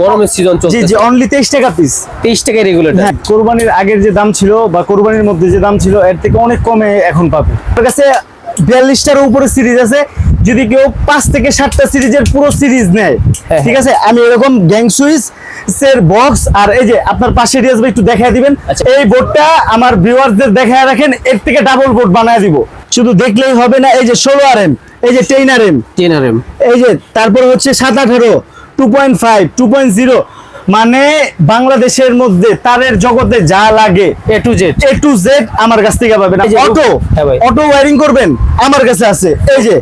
গরমের সিজন চলছে জি অনলি তেইশ টাকা পিস তেইশ টাকায় রেগুলেটর হ্যাঁ কোরবানির আগের যে দাম ছিল বা কোরবানির মধ্যে যে দাম ছিল এর থেকে অনেক কমে এখন পাবে। আমার কাছে বিয়াল্লিশটার উপরে সিরিজ আছে। যদি কেউ পাঁচ থেকে সাতটা সিরিজের পুরো সিরিজ নেয় হ্যাঁ, ঠিক আছে? আমি এরকম গ্যাং সুইচ এর বক্স আর এই যে আপনার পাশে রিয়াজ ভাই একটু দেখায় দিবেন। আচ্ছা। এই বোর্ডটা আমার ভিউয়ারদের দেখায় রাখেন এর থেকে ডাবল বোর্ড বানায় দিব। শুধু দেখলেই হবে না এই যে ষোলো আর এম এই যে ten R M. Ten R M. এই যে তারপর হচ্ছে সাত আঠারো two point five two point zero মানে বাংলাদেশের মধ্যে তারের জগতে যা লাগে A to Z A to Z আমার কাছ থেকে পাবেন। অটো। অটো ওয়ারিং করবেন আমার কাছে আছে। এই যে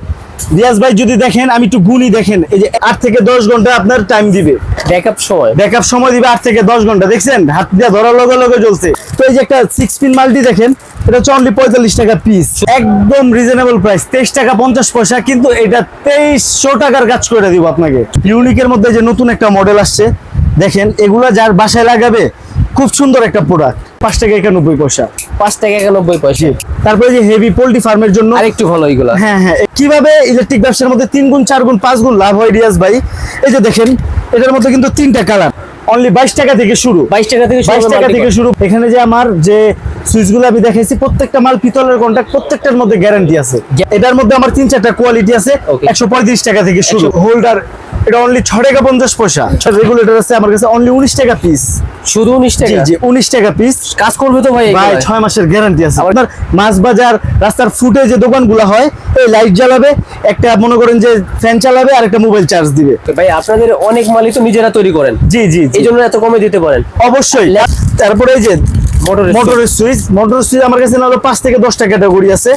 রিয়াজ ভাই যদি দেখেন আমি একটু গুনি দেখেন এই যে আট থেকে দশ ঘণ্টা আপনার টাইম দিবে। ব্যাকআপ সময়। ব্যাকআপ সময় দিবে আট থেকে দশ ঘণ্টা দেখছেন? হাত দিয়ে ধরার লগে লগে জ্বলছে। তো এই যে একটা সিক্স পিন মাল্টি দেখেন এটা হচ্ছে অনলি পঁয়তাল্লিশ টাকা পিস একদম রিজনেবল প্রাইস তেইশ টাকা পঞ্চাশ পয়সা কিন্তু এটা তেইশশো টাকার কাজ করে দিব আপনাকে। ইউনিকের মধ্যে যে নতুন একটা মডেল আসছে দেখেন এগুলা যার বাসায় লাগাবে খুব সুন্দর একটা প্রোডাক্ট পাঁচ টাকা একানব্বই পয়সা। পাঁচ টাকা একানব্বই পয়সা। তারপরে যে হেভি পোল্ট্রি ফার্মের জন্য আরেকটু ভালো এইগুলো হ্যাঁ হ্যাঁ। কীভাবে ইলেকট্রিক ব্যবসার মধ্যে তিন গুণ চার গুণ পাঁচ গুণ লাভ হয় রিয়াজ ভাই? এই যে দেখেন এটার মধ্যে কিন্তু তিনটা কালার অনলি বাইশ টাকা থেকে শুরু। বাইশ টাকা থেকে বাইশ টাকা থেকে শুরু। এখানে যে আমার যে সুইচগুলো আমি দেখাইছি প্রত্যেকটা মাল পিতলের কন্ট্যাক্ট প্রত্যেকটার মধ্যে গ্যারান্টি আছে। এটার মধ্যে আমার তিন চারটা কোয়ালিটি আছে. একশো পঁয়ত্রিশ টাকা থেকে শুরু। হোল্ডার এটা অনলি ছ টাকা পঞ্চাশ পয়সা। রেগুলেটর আছে আমার কাছে অনলি উনিশ টাকা পিস শুধু উনিশ টাকা? জি উনিশ টাকা পিস কাজ করবে তো ভাই ভাই? ছয় মাসের গ্যারান্টি আছে। আপনার মাছ বাজার রাস্তার ফুটে যে দোকানগুলো হয় এই লাইট জ্বালাবে একটা মনে করেন যে ফ্যান চালাবে আর একটা মোবাইল চার্জ দিবে। ভাই আপনাদের অনেক মালই তো নিজেরা তৈরি করেন। জি জি। এই জন্য এত কমে দিতে পারেন। অবশ্যই। তারপরে এই যে মোটরের সুইচ। মোটরের সুইচ। আমার কাছে পাঁচ থেকে দশ টাকা ক্যাটাগরি আছে।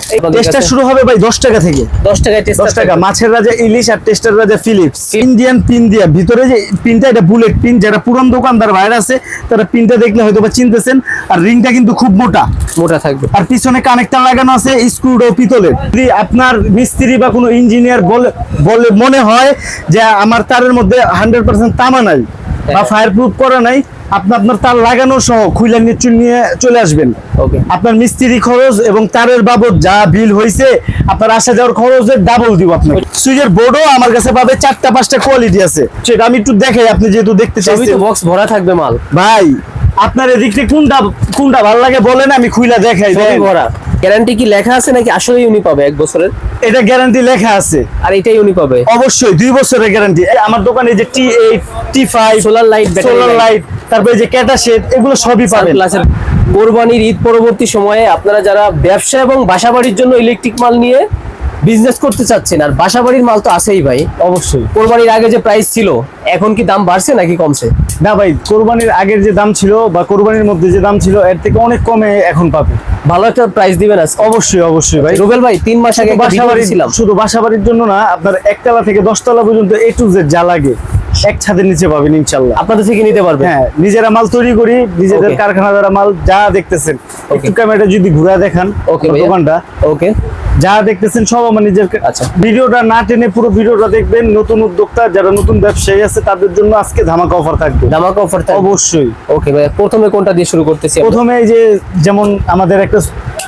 কাছে? শুরু হবে ভাই দশ টাকা থেকে। দশ টাকায় দশ টাকা। মাছের রাজা ইলিশ আর টেস্টার রাজা ফিলিপস। ইন্ডিয়ান পিন দিয়া। ভিতরে যে পিনটা এটা বুলেট পিন যারা পুরান দোকানদার বাইরে আছে তারা পিনটা দেখলে হয়তো বা চিনতেছেন। আর রিংটা কিন্তু খুব মোটা। মোটা থাকবে। আর পিছনে কানেক্টর লাগানো আছে স্ক্রুড পিতলের। যদি আপনার মিস্ত্রি বা কোনো ইঞ্জিনিয়ার বলে বলে মনে হয় যে আমার তারের মধ্যে হান্ড্রেড পার্সেন্ট তামা নাই বা ফায়ার প্রুফ করা নাই আপনি আপনার তার লাগানো সহ খুইলা নিয়ে চুল নিয়ে চলে আসবেন। ওকে আপনার মিস্ত্রি খরচ এবং তারের বাবদ যা বিল হয়েছে আপনার আসা যাওয়ার খরচের ডাবল দিব আপনাকে। সুইচের বোর্ডও আমার কাছে পাবে চারটা পাঁচটা কোয়ালিটি আছে। সেটা আমি একটু দেখাই আপনি যেহেতু দেখতে চাইছেন। বক্স ভরা থাকবে মাল। ভাই আপনার এদিক থেকে কোনটা কোনটা ভালো লাগে বলেন আমি খুইলা দেখাই ভরা। গ্যারান্টি কি লেখা আছে নাকি আসলে ইউনি পাবে এক বছরের? এটা গ্যারান্টি লেখা আছে। আর এটাই উনি পাবে। অবশ্যই দুই বছরের গ্যারান্টি আমার দোকানে যে T eight T five solar light solar light তারপরে যে ক্যাটা শেড এগুলো সবই পাবেন। কোরবানির ঈদ পরবর্তী সময়ে আপনারা যারা ব্যবসা এবং বাসাবাড়ির জন্য ইলেকট্রিক মাল নিয়ে বিজনেস করতে চাচ্ছেন আর বাসাবাড়ির মাল তো আছেই ভাই। অবশ্যই। কোরবানির আগে যে প্রাইস ছিল এখন কি দাম বাড়ছে নাকি কমছে? না ভাই কোরবানির আগের যে দাম ছিল বা কোরবানির মধ্যে যে দাম ছিল এর থেকে অনেক কমে এখন পাবে। ভালো একটা প্রাইস দিবেন আজকে? অবশ্যই অবশ্যই ভাই। রুবেল ভাই তিন মাস আগে বাসাবাড়ির দিয়েছিলাম শুধু বাসাবাড়ির জন্য না আপনার একতলা থেকে দশতলা পর্যন্ত এ টু জেড যা লাগে এক ছাদের নিচে পাবেন ইনশাল্লাহ আপনাদের থেকে নিতে পারবেন হ্যাঁ নিজেরা মাল তৈরি করি নিজেদের কারখানা দ্বারা মাল যা দেখতেছেন। একটু ক্যামেরাটা যদি ঘুরে দেখান ওকে দোকানটা। ওকে যা দেখতেছেন সব আমার নিজের আচ্ছা। ভিডিওটা না টেনে পুরো ভিডিওটা দেখবেন। নতুন উদ্যোক্তা যারা নতুন ব্যবসায়ী আছে তাদের জন্য আজকে ধামাকা অফার থাকবে। ধামাকা অফার অবশ্যই। ওকে ভাই প্রথমে কোনটা দিয়ে শুরু করতেছি প্রথমে এই যে যেমন আমাদের একটা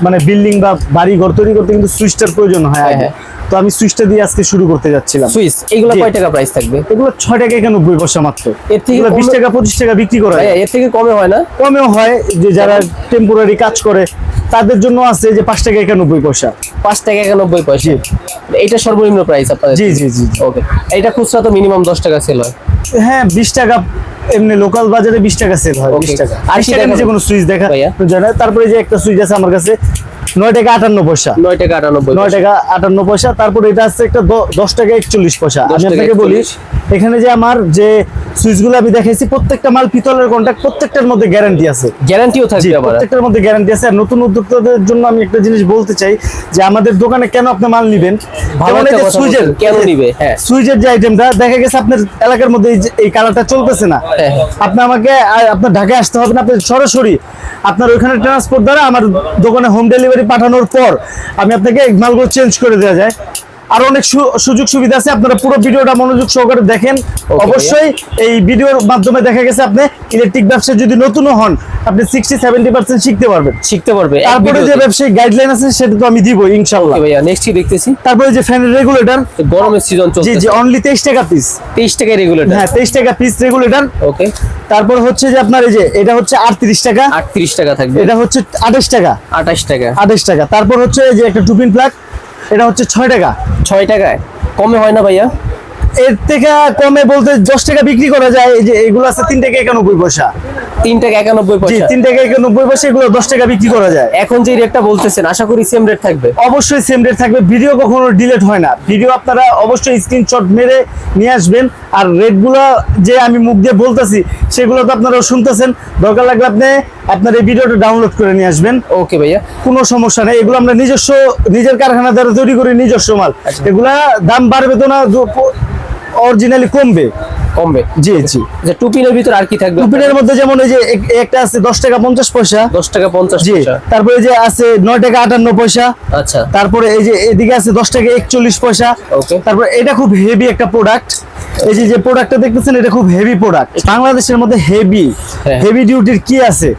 মানে বিল্ডিং বা বাড়ি ঘর তৈরি করতে কিন্তু সুইচটার প্রয়োজন হয় হ্যাঁ, আগে। হ্যাঁ। তো আমি সুইচটা দিয়ে আজকে শুরু করতে যাচ্ছিলাম। সুইচ এইগুলো জি। কয় টাকা প্রাইস থাকবে? এগুলো ছয় টাকা একানব্বই পয়সা মাত্র। এর থেকে এগুলো বিশ কমে- টাকা পঁচিশ টাকা বিক্রি করা হয় এর থেকে কমে হয় না? কমেও হয় যে যারা টেম্পোরারি কাজ করে তাদের জন্য আছে যে পাঁচ টাকা একানব্বই পয়সা। পাঁচ টাকা একানব্বই পয়সা। এটা সর্বনিম্ন প্রাইস আপনাদের জি জি জি। ওকে এটা খুচরা তো মিনিমাম দশ টাকা সেল হয়। হ্যাঁ বিশ টাকা এমনি লোকাল বাজারে বিশ টাকা সেল হয় বিশ টাকা। আর সেটা নিচে কোনো সুইচ দেখা? তারপরে যে একটা সুইচ আছে আমার কাছে টাকা আটান্ন পয়সা। নয় টাকা আটানব্বই নয় টাকা আটান্ন পয়সা তারপরে এটা আছে একটা দ- দশ টাকা একচল্লিশ পয়সা। আমি আপনাকে বলি এখানে যে আমার যে সুইচগুলো আমি দেখাইছি প্রত্যেকটা মাল পিতলের প্রত্যেকটার মধ্যে গ্যারান্টি আছে। গ্যারান্টিও জি থাকবে আবার। প্রত্যেকটার মধ্যে গ্যারান্টি আছে। আর নতুন উদ্যোক্তাদের জন্য আমি একটা জিনিস বলতে চাই যে আমাদের দোকানে কেন আপনি মাল নিবেন? ভালো যে সুইচের কেন নিবে? হ্যাঁ। সুইচের যে আইটেমটা দেখা গেছে আপনার এলাকার মধ্যে এই কালারটা চলতেছে না। হ্যাঁ। আপনি আমাকে আপনার ঢাকায় আসতে হবে না আপনি সরাসরি আপনার ওইখানে ট্রান্সপোর্ট দ্বারা আমার দোকানে হোম ডেলিভারি পাঠানোর পর আমি আপনাকে মালগুলো চেঞ্জ করে দেওয়া যায়। আরও অনেক সুযোগ সুবিধা আছে। আপনারা পুরো ভিডিওটা মনোযোগ সহকারে দেখেন। অবশ্যই এই ভিডিওর মাধ্যমে দেখা গেছে আপনি ইলেকট্রিক ব্যবসা যদি নতুনও হন আপনি সিক্সটি সেভেন্টি পার্সেন্ট শিখতে পারবেন। শিখতে পারবে তারপরে যে ভিডিওতে। ব্যবসায়িক গাইডলাইন আছে সেটা তো আমি দিব ইনশাল্লাহ। ভাইয়া নেক্সট কি দেখতেছি? তারপরে যে ফ্যানের রেগুলেটর গরমের সিজন চলছে জি জি অনলি তেইশ টাকা পিস তেইশ টাকা রেগুলেটর হ্যাঁ তেইশ টাকা পিস রেগুলেটর ওকে তারপর হচ্ছে যে আপনার এই যে এটা হচ্ছে আটত্রিশ টাকা। আটত্রিশ টাকা থাকবে। এটা হচ্ছে আঠাশ টাকা। আঠাশ টাকা। আঠাশ টাকা। তারপর হচ্ছে এই যে একটা টুপিন প্লাগ এটা হচ্ছে ছয় টাকা। ছয় টাকায়। কমে হয় না ভাইয়া? এর থেকে কমে বলতে দশ টাকা বিক্রি করা যায়। এই যে এগুলো আছে তিন টাকা একানব্বই পয়সা। তিন টাকা একানব্বই পয়সা। তিন টাকা একানব্বই পয়সা এগুলো দশ টাকা বিক্রি করা যায়। এখন যে রেটটা বলতেছেন আশা করি সেম রেট থাকবে। অবশ্যই সেম রেট থাকবে। ভিডিও কখনো ডিলেট হয় না। ভিডিও আপনারা অবশ্যই স্ক্রিনশট মেরে নিয়ে আসবেন। আর রেটগুলো যে আমি মুখ দিয়ে বলতেছি সেগুলো তো আপনারা শুনতেছেন। দরকার লাগলে আপনি আপনার এই ভিডিওটা ডাউনলোড করে নিয়ে আসবেন। ওকে ভাইয়া। কোনো সমস্যা নেই। এগুলো আমরা নিজস্ব নিজের কারখানা দ্বারা তৈরি করি নিজস্ব মাল। আচ্ছা। এগুলা দাম বাড়বে তো না অরিজিনালি কমবে। কমবে। জি জি। যে টুপিনের ভিতর আর কি থাকবে? টুপিনের মধ্যে যেমন এই যে একটা আছে দশ টাকা পঞ্চাশ পয়সা। দশ টাকা পয়সা। তারপরে যে আছে নয় টাকা আটান্ন পয়সা। আচ্ছা। তারপরে এই যে এদিকে আছে দশ টাকা একচল্লিশ পয়সা। Okay. তারপরে এটা খুব হেভি একটা প্রোডাক্ট এই যে যে প্রোডাক্টটা দেখতেছেন এটা খুব হেভি প্রোডাক্ট বাংলাদেশের মধ্যে হেভি। হেভি ডিউটির কি আছে?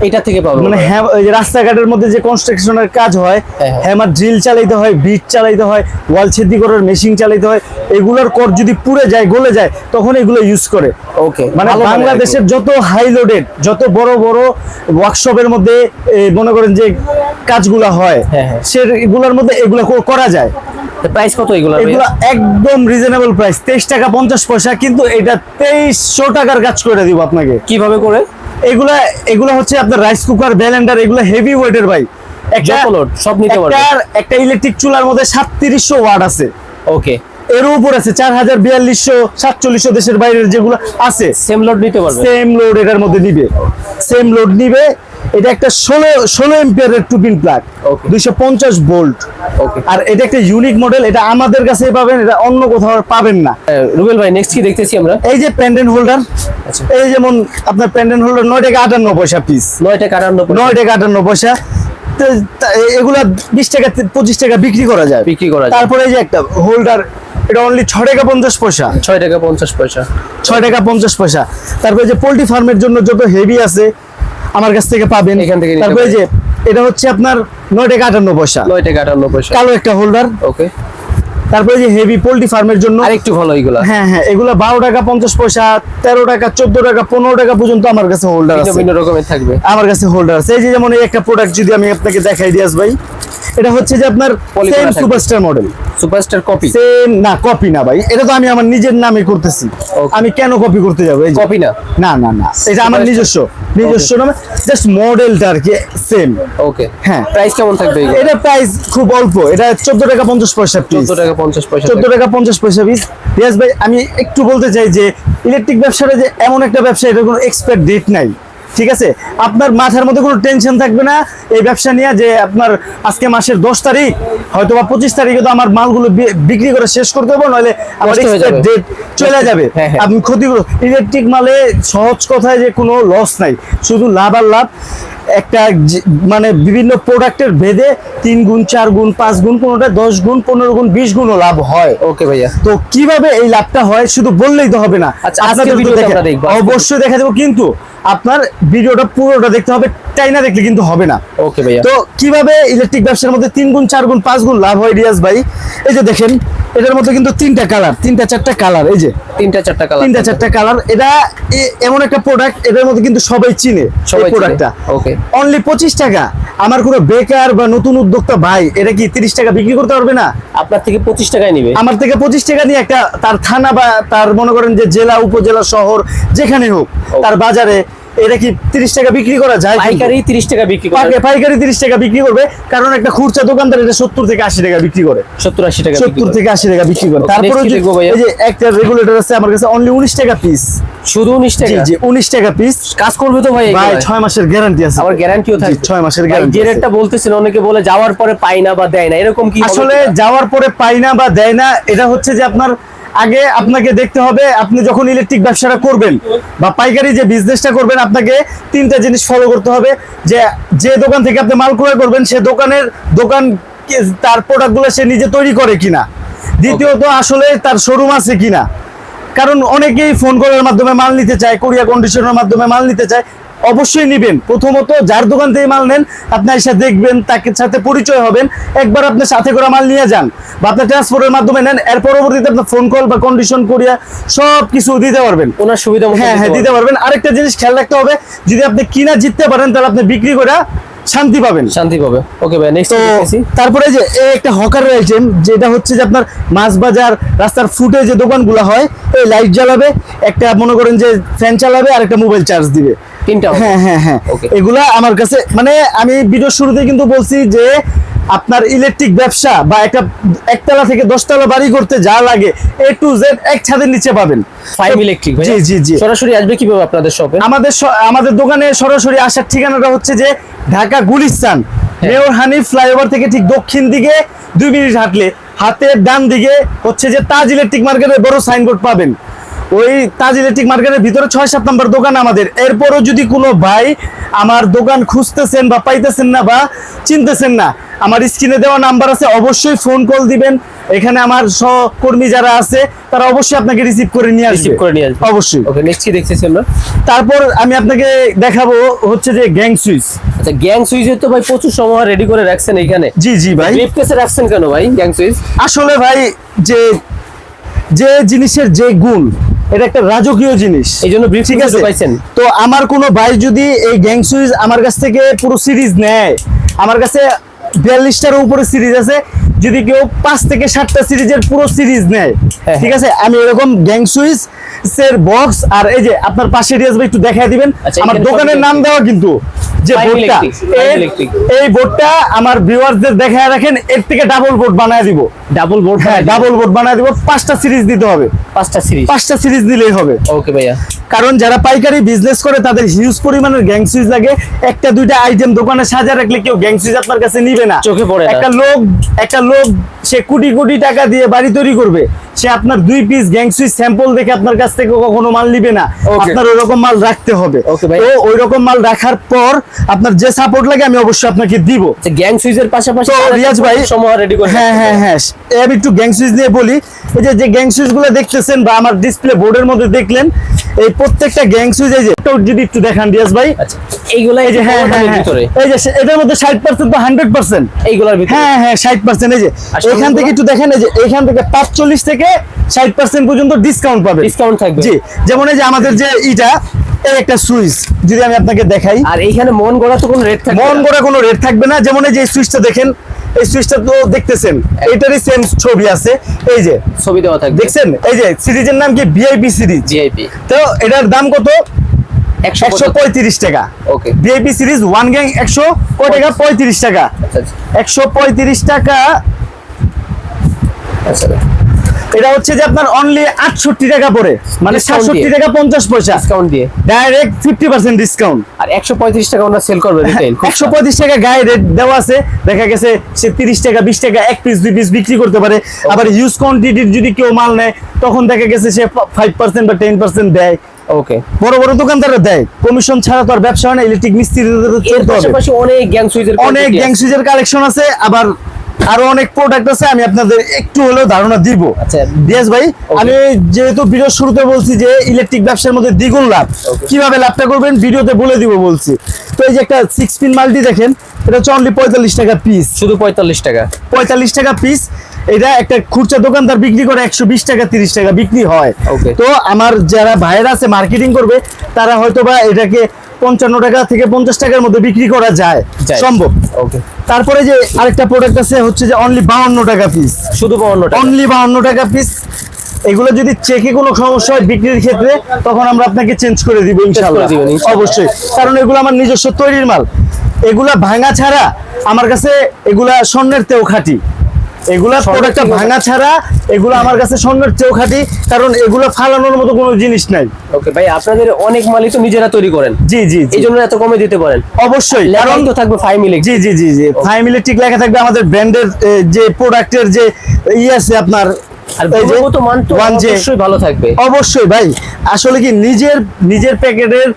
এটা থেকে পাবো মানে হ্যাঁ ওই যে রাস্তাঘাটের মধ্যে যে কনস্ট্রাকশনের কাজ হয় হ্যাঁ, হ্যাঁ। হ্যামার ড্রিল চালাইতে হয় বিট চালাইতে হয় ওয়াল ছেদি করার মেশিন চালাইতে হয় এগুলোর কর যদি পুড়ে যায় গলে যায় তখন এগুলো ইউজ করে। ওকে মানে বাংলাদেশের যত হাই লোডেড যত বড় বড় ওয়ার্কশপের মধ্যে মনে করেন যে কাজগুলো হয় হ্যাঁ, হ্যাঁ। সেগুলোর মধ্যে এগুলো করা যায়। প্রাইস কত এগুলো এগুলো একদম রিজনেবল প্রাইস তেইশ টাকা পঞ্চাশ পয়সা কিন্তু এটা তেইশশো টাকার কাজ করে দিব আপনাকে। কীভাবে করে? এগুলা এগুলা হচ্ছে আপনার রাইস কুকার ব্যালেন্ডার এগুলো হেভি ওয়েটের ভাই। একটা লোড সব নিতে পারবে। একটা- ইলেকট্রিক চুলার মধ্যে সাতত্রিশশো ওয়াট আছে। ওকে এর উপর আছে চার হাজার বিয়াল্লিশশো সাতচল্লিশশো দেশের বাইরের যেগুলো আছে। সেম লোড নিতে পারবে। সেম লোড এটার মধ্যে নিবে। সেম লোড নিবে এটা একটা ষোলো ষোলো এম্পিয়ারের টুপিন প্লাগ. দুইশো পঞ্চাশ ভোল্ট ওকে আর এটা একটা ইউনিক মডেল এটা আমাদের কাছে পাবেন এটা অন্য কোথাও পাবেন না। রুবেল ভাই নেক্সট কি দেখতেছি আমরা? এই যে প্যান্ডেন্ট হোল্ডার আচ্ছা। এই যেমন আপনার প্যান্ডেন্ট হোল্ডার নয় টাকা আটান্ন পয়সা পিস নয় টাকা আটান্ন নয় টাকা আটান্ন পয়সা। তো এগুলা বিশ টাকা পঁচিশ টাকা বিক্রি করা যায়। বিক্রি করা যায়। তারপরে এই যে একটা হোল্ডার এটা অনলি ছ টাকা পঞ্চাশ পয়সা। ছয় টাকা পঞ্চাশ পয়সা। ছয় টাকা পঞ্চাশ পয়সা। তারপরে যে পোল্ট্রি ফার্মের জন্য যত হেভি আছে আমার কাছ থেকে পাবেন। এখান থেকে তারপরে যে এটা হচ্ছে আপনার নয় টাকা আটান্ন পয়সা। নয় টাকা আটান্ন পয়সা। কালো একটা হোল্ডার ওকে তারপরে যে হেভি পোল্ট্রি ফার্মের জন্য আর একটু ভালো এইগুলা হ্যাঁ হ্যাঁ এগুলো বারো টাকা পঞ্চাশ পয়সা তেরো টাকা চোদ্দ টাকা পনেরো টাকা পর্যন্ত আমার কাছে হোল্ডার আছে। বিভিন্ন রকমের থাকবে। আমার কাছে হোল্ডার আছে। এই যে যেমন এই একটা প্রোডাক্ট যদি আমি আপনাকে দেখাই দিয়াস ভাই এটা হচ্ছে যে আপনার same superstar model superstar copy? না কপি না ভাই। এটা তো আমি আমার নিজের নামে করতেছি. আমি কেন কপি করতে যাব? কপি না? না না না। এটা আমার নিজস্ব। নিজস্ব নামে। জাস্ট মডেলটা আর কি সেম ওকে হ্যাঁ। প্রাইস কেমন থাকবে এটা প্রাইস খুব অল্প। এটা চোদ্দ টাকা পঞ্চাশ পয়সা পিস টাকা পঞ্চাশ পয়সা চোদ্দ থাকবে। টাকা পঞ্চাশ পয়সা পিস রিয়াজ ভাই আমি একটু বলতে চাই যে ইলেকট্রিক ব্যবসাটা যে এমন একটা ব্যবসা এটা কোনো এক্সপায়ার ডেট নাই। ঠিক আছে? আপনার মাথার মধ্যে কোনো টেনশন থাকবে না। এই ব্যবসা নিয়ে যে আপনার আজকে মাসের দশ তারিখ হয়তো বা পঁচিশ তারিখে তো আমার মালগুলো বিক্রি করে শেষ করতে হবে নাহলে আমার। ডেট চলে যাবে। হ্যাঁ, হ্যাঁ। আপনি ক্ষতিগ্রস্ত ইলেকট্রিক মালে সহজ কথায় যে কোনো লস নাই। শুধু লাভ আর লাভ। একটা মানে বিভিন্ন প্রোডাক্টের ভেদে তিন গুণ চার গুণ পাঁচ গুণ কোনোটা দশ গুণ পনেরো গুণ বিশ গুণও লাভ হয়। ওকে ভাইয়া। তো কীভাবে এই লাভটা হয় শুধু বললেই তো হবে না? আচ্ছা। অবশ্যই দেখা দেবো কিন্তু আপনার ভিডিওটা পুরোটা দেখতে হবে তাই না দেখলে কিন্তু হবে না। ওকে ভাইয়া। তো কীভাবে ইলেকট্রিক ব্যবসার মধ্যে তিন গুণ চার গুণ পাঁচ গুণ লাভ হয় রিয়াজ ভাই? এই যে দেখেন এটার মধ্যে কিন্তু তিনটা কালার তিনটা চারটা কালার এই যে। তিনটা চারটা কালার তিনটা চারটা কালার। এটা এমন একটা প্রোডাক্ট এটার মধ্যে কিন্তু সবাই চিনে সবাই প্রোডাক্টটা Okay. অনলি পঁচিশ টাকা। আমার কোনো বেকার বা নতুন উদ্যোক্তা ভাই এটা কি তিরিশ টাকা বিক্রি করতে পারবে না? আপনার থেকে পঁচিশ টাকায় নিবে। আমার থেকে পঁচিশ টাকা নিয়ে একটা তার থানা বা তার মনে করেন যে জেলা উপজেলা শহর যেখানে হোক তার বাজারে এটা কি তিরিশ টাকা বিক্রি করা যায় পাইকারি তিরিশ টাকা বিক্রি করে পাইকারি- পাইকারি তিরিশ টাকা বিক্রি করবে কারণ একটা খুচরা দোকানদার এটা সত্তর থেকে আশি টাকা বিক্রি করে। সত্তর আশি টাকা বিক্রি সত্তর করে। থেকে আশি টাকা বিক্রি করে। তারপরে? এই যে একটা রেগুলেটর আছে আমার কাছে অনলি উনিশ টাকা পিস শুধু উনিশ জি টাকা? জি উনিশ টাকা পিস কাজ করবে তো ভাই ভাই মাসের গ্যারান্টি আছে। আবার গ্যারান্টিও জি, থাকবে। ছয় মাসের গ্যারান্টি যে রেটটা বলতেছেন অনেকে বলে যাওয়ার পরে পাই না বা দেয় না। এরকম কি আসলে যাওয়ার পরে পাই না বা দেয় না এটা হচ্ছে যে আপনার আগে আপনাকে দেখতে হবে আপনি যখন ইলেকট্রিক ব্যবসাটা করবেন বা পাইকারি যে বিজনেসটা করবেন আপনাকে তিনটা জিনিস ফলো করতে হবে যে যে দোকান থেকে আপনি মাল ক্রয় করবেন সে দোকানের দোকান তার প্রোডাক্টগুলো সে নিজে তৈরি করে কিনা। দ্বিতীয়ত আসলে তার শোরুম আছে কিনা। কারণ অনেকেই ফোন কলের মাধ্যমে মাল নিতে চায় কোরিয়া কন্ডিশনের মাধ্যমে মাল নিতে চায় অবশ্যই নিবেন। প্রথমত যার দোকান থেকে মাল নেন আপনার এসে দেখবেন তাকে সাথে পরিচয় হবেন। একবার আপনি সাথে করে মাল নিয়ে যান বা আপনার ট্রান্সপোর্টের মাধ্যমে নেন এর পরবর্তীতে আপনার ফোন কল বা কন্ডিশন করিয়া সব কিছু দিতে পারবেন। ওনার সুবিধা হ্যাঁ হ্যাঁ দিতে দিতে পারবেন। আরেকটা জিনিস খেয়াল রাখতে হবে যদি আপনি কিনা জিততে পারেন তাহলে আপনি বিক্রি করে শান্তি পাবেন। শান্তি পাবে। ওকে ভাই নেক্সট তারপরে যে একটা হকার রয়েছে যেটা হচ্ছে যে আপনার মাছ বাজার রাস্তার ফুটে যে দোকানগুলো হয় এই লাইট জ্বালাবে একটা মনে করেন যে ফ্যান চালাবে আর একটা মোবাইল চার্জ দিবে। তিনটা হ্যাঁ হ্যাঁ হ্যাঁ। এগুলা আমার কাছে মানে আমি ভিডিওর শুরুতে কিন্তু বলছি যে আপনার ইলেকট্রিক ব্যবসা বা একটা একতলা থেকে দশতলা বাড়ি করতে যা লাগে এ টু জেড এক ছাদের নিচে পাবেন। ফাইভ ইলেকট্রিক জি জি জি। সরাসরি আসবে কীভাবে আপনাদের শপে আমাদের আমাদের দোকানে সরাসরি আসার ঠিকানাটা হচ্ছে যে ঢাকা গুলিস্তান। মেয়র হানিফ ফ্লাইওভার থেকে ঠিক দক্ষিণ দিকে দুই মিনিট হাঁটলে হাতের ডান দিকে হচ্ছে যে তাজ ইলেকট্রিক মার্কেটের বড় সাইনবোর্ড পাবেন। ওই তাজ ইলেকট্রিক মার্কেটের ভিতরে ছয় সাত নম্বর দোকান আমাদের। এরপরও যদি কোনো ভাই আমার দোকান খুঁজতেছেন বা পাইতেছেন না বা চিনতেছেন না আমার স্ক্রিনে দেওয়া নাম্বার আছে অবশ্যই ফোন কল দিবেন। এখানে আমার সহকর্মী যারা আছে তারা অবশ্যই আপনাকে রিসিভ করে নিয়ে আসবে। করে নিয়ে আসবে। অবশ্যই। ওকে নেক্সট কি দেখতেছি আমরা? তারপর আমি আপনাকে দেখাবো হচ্ছে যে গ্যাং সুইচ। আচ্ছা গ্যাং সুইচের তো ভাই প্রচুর সময় রেডি করে রাখছেন এখানে। জি জি ভাই। ব্রিফ কেসে রাখছেন কেন ভাই গ্যাং সুইচ? আসলে ভাই যে যে জিনিসের যে গুণ এটা একটা রাজকীয় জিনিস। এই জন্য ঠিক আছে? তো আমার কোনো ভাই যদি এই গ্যাং সুইজ আমার কাছ থেকে পুরো সিরিজ নেয় আমার কাছে বিয়াল্লিশটার উপরে সিরিজ আছে যদি কেউ পাঁচ থেকে সাতটা সিরিজের পুরো সিরিজ নেয় হ্যাঁ, ঠিক আছে? আমি এরকম গ্যাং সুইচ এর বক্স আর এই যে আপনার পাশে রিয়াজ ভাই একটু দেখাই দিবেন। আচ্ছা, আমার দোকানের নাম দেওয়া কিন্তু যে বোর্ডটা এই- বোর্ডটা আমার ভিউয়ারদের দেখায় রাখেন এর থেকে ডাবল বোর্ড বানায় দিব। ডাবল বোর্ড হ্যাঁ ডাবল বোর্ড বানায় দিব পাঁচটা সিরিজ দিতে হবে। পাঁচটা সিরিজ? পাঁচটা সিরিজ দিলেই হবে। ওকে ভাইয়া। কারণ যারা পাইকারি বিজনেস করে তাদের হিউজ পরিমাণের গ্যাং সুইচ লাগে। একটা দুইটা আইটেম দোকানে সাজা রাখলে কেউ গ্যাং সুইচ আপনার কাছে নিবে না। চোখে পড়ে একটা লোক একটা লোক সে কোটি কোটি টাকা দিয়ে বাড়ি তৈরি করবে। সে আপনার দুই পিস গ্যাং সুইচ স্যাম্পল দেখে আপনার কাছ থেকে কখনো মাল নিবে না। আপনার ওই রকম মাল রাখতে হবে। তো ওই রকম মাল রাখার পর আপনার যে সাপোর্ট লাগে আমি অবশ্যই আপনাকে দিব। আচ্ছা গ্যাং সুইচের পাশাপাশি রিয়াজ ভাই সময় রেডি করে হ্যাঁ হ্যাঁ হ্যাঁ। আমি একটু গ্যাং সুইচ নিয়ে বলি। এই যে যে গ্যাংগুলো দেখতেছেন বা আমার ডিসপ্লে বোর্ডের মধ্যে দেখলেন এই প্রত্যেকটা গ্যাং সুইচ এই যে যদি একটু দেখান রিয়াজ ভাই। আচ্ছা এইগুলা এই যে হ্যাঁ হ্যাঁ হ্যাঁ। এই যে এটার মধ্যে ষাট পার্সেন্ট বা হান্ড্রেড পার্সেন্ট এইগুলার ভিতরে। হ্যাঁ হ্যাঁ ষাট পার্সেন্ট এই যে। আর এখান থেকে একটু দেখেন যে এখান থেকে পাঁচচল্লিশ থেকে ষাট পার্সেন্ট পর্যন্ত ডিসকাউন্ট পাবে ডিসকাউন্ট থাকবে। জি যেমন এই যে আমাদের যে ইটা এই একটা সুইচ যদি আমি আপনাকে দেখাই। আর এইখানে মন গড়া তো কোনো রেট থাকবে মন। করা কোনো রেট থাকবে না। যেমন এই যে সুইচটা দেখেন এই সুইচটা তো দেখতেছেন এটারই সেম ছবি আছে। এই যে ছবি দেওয়া থাকবে। দেখছেন? এই যে সিরিজের নাম কি? VIP series. জিআইপি তো এটার দাম কত? একশো পঁয়ত্রিশ টাকা। Okay. VIP series one gang একশো কয় টাকা? পঁয়ত্রিশ টাকা। আচ্ছা আচ্ছা, একশো পঁয়ত্রিশ টাকা আচ্ছা এটা হচ্ছে যে আপনার অনলি আটষট্টি টাকা পড়ে। মানে সাতষট্টি। টাকা পঞ্চাশ পয়সা। ডিসকাউন্ট দিয়ে। ডাইরেক্ট ফিফটি পার্সেন্ট ডিসকাউন্ট আর একশো পঁয়ত্রিশ টাকা ওনার সেল করবে একশো পঁয়ত্রিশ টাকা গায়ে রেট দেওয়া আছে। দেখা গেছে সে তিরিশ টাকা বিশ টাকা এক পিস দুই পিস বিক্রি করতে পারে। আবার ইউজ কোয়ান্টিটির যদি কেউ মাল নেয় তখন দেখা গেছে সে ফাইভ পার্সেন্ট বা টেন পার্সেন্ট দেয়। ওকে বড় বড় দোকানদাররা দেয়। কমিশন ছাড়া তো আর ব্যবসা হয় না ইলেকট্রিক মিস্ত্রিদের তো চলতে হবে। অনেক গ্যাং সুইজের অনেক গ্যাংসুইজের কালেকশন আছে আবার আরও অনেক প্রোডাক্ট আছে আমি আপনাদের একটু হলেও ধারণা দিব। আচ্ছা। দিয়াজ ভাই আমি যেহেতু ভিডিও শুরুতে বলছি যে ইলেকট্রিক ব্যবসার মধ্যে দ্বিগুণ লাভ কীভাবে লাভটা করবেন ভিডিওতে বলে দিব বলছি। তো এই যে একটা সিক্স পিন মাল্টি দেখেন এটা হচ্ছে অনলি পঁয়তাল্লিশ টাকা পিস শুধু পঁয়তাল্লিশ টাকা। পঁয়তাল্লিশ টাকা পিস এটা একটা খুচরা দোকানদার বিক্রি করে একশো বিশ টাকা তিরিশ টাকা বিক্রি হয়. তো আমার যারা ভাইয়েরা আছে মার্কেটিং করবে তারা হয়তো বা এটাকে পঞ্চান্ন টাকা থেকে পঞ্চাশ টাকার মধ্যে বিক্রি করা যায়। সম্ভব। ওকে তারপরে যে আরেকটা প্রোডাক্ট আছে হচ্ছে যে অনলি বাউন্ন টাকা পিস শুধু বাউন্ন অনলি বাউন্ন টাকা পিস এগুলো যদি চেকে কোনো সমস্যা হয় বিক্রির ক্ষেত্রে তখন আমরা আপনাকে চেঞ্জ করে দিব ইনশাআল্লাহ। অবশ্যই। কারণ এগুলো আমার নিজস্ব তৈরির মাল। এগুলা ভাঙা ছাড়া আমার কাছে এগুলা স্বর্ণের তেও খাঁটি। এগুলা প্রোডাক্টটা ভাঙা ছাড়া এগুলো আমার কাছে স্বর্ণের চেও খাঁটি কারণ এগুলো ফালানোর মতো কোনো জিনিস নাই। ওকে ভাই আপনাদের অনেক মালই তো নিজেরা তৈরি করেন। জি জি এই জন্য এত কমে দিতে পারেন। অবশ্যই কারণ তো থাকবে ফাইভ মিলে জি জি জি জি। ফাইভ ইলেকট্রিক লেখা থাকবে আমাদের ব্র্যান্ডের যে প্রোডাক্টের যে ই আছে আপনার আর যে গুণগত তো one J। অবশ্যই ভালো থাকবে। অবশ্যই ভাই। আসলে কি নিজের নিজের প্যাকেটের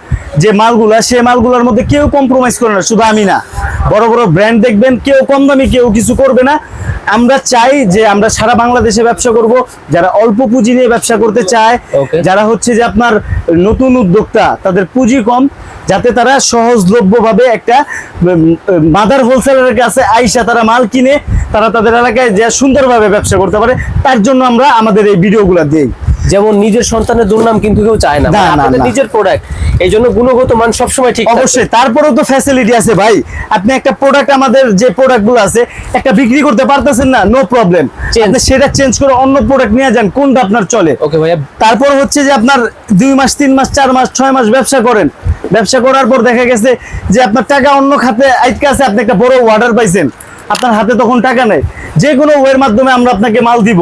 যে মালগুলা সে মালগুলোর মধ্যে কেউ কম্প্রোমাইজ করে না শুধু আমি না। বড় বড় ব্র্যান্ড দেখবেন কেউ কম দামি কেউ কিছু করবে না। আমরা চাই যে আমরা সারা বাংলাদেশে ব্যবসা করব যারা অল্প পুঁজি নিয়ে ব্যবসা করতে চায় যারা হচ্ছে যে আপনার নতুন উদ্যোক্তা তাদের পুঁজি কম যাতে তারা সহজলভ্য ভাবে একটা মাদার হোলসেলারের কাছে আইসা তারা মাল কিনে তারা তাদের এলাকায় যে সুন্দরভাবে ব্যবসা করতে পারে তার জন্য আমরা আমাদের এই ভিডিওগুলো দিই। যেমন নিজের সন্তানের দুর্নাম কিন্তু কেউ চায় না। মানে আপনাদের। নিজের প্রোডাক্ট এই জন্য গুণগত মান সবসময় ঠিক। অবশ্যই তারপরেও তো ফ্যাসিলিটি আছে ভাই। আপনি একটা প্রোডাক্ট আমাদের যে প্রোডাক্টগুলো আছে একটা বিক্রি করতে পারতেছেন না নো প্রবলেম আপনি সেটা চেঞ্জ করে অন্য প্রোডাক্ট নিয়ে যান কোনটা আপনার চলে? ওকে ভাইয়া। তারপর হচ্ছে যে আপনার দুই মাস তিন মাস চার মাস ছয় মাস ব্যবসা করেন। ব্যবসা করার পর দেখা গেছে যে আপনার টাকা অন্য খাতে আইটকে আছে আপনি একটা বড় অর্ডার পাইছেন। আপনার হাতে তখন টাকা নেই। যে কোনো ওয়ের মাধ্যমে আমরা আপনাকে মাল দিব।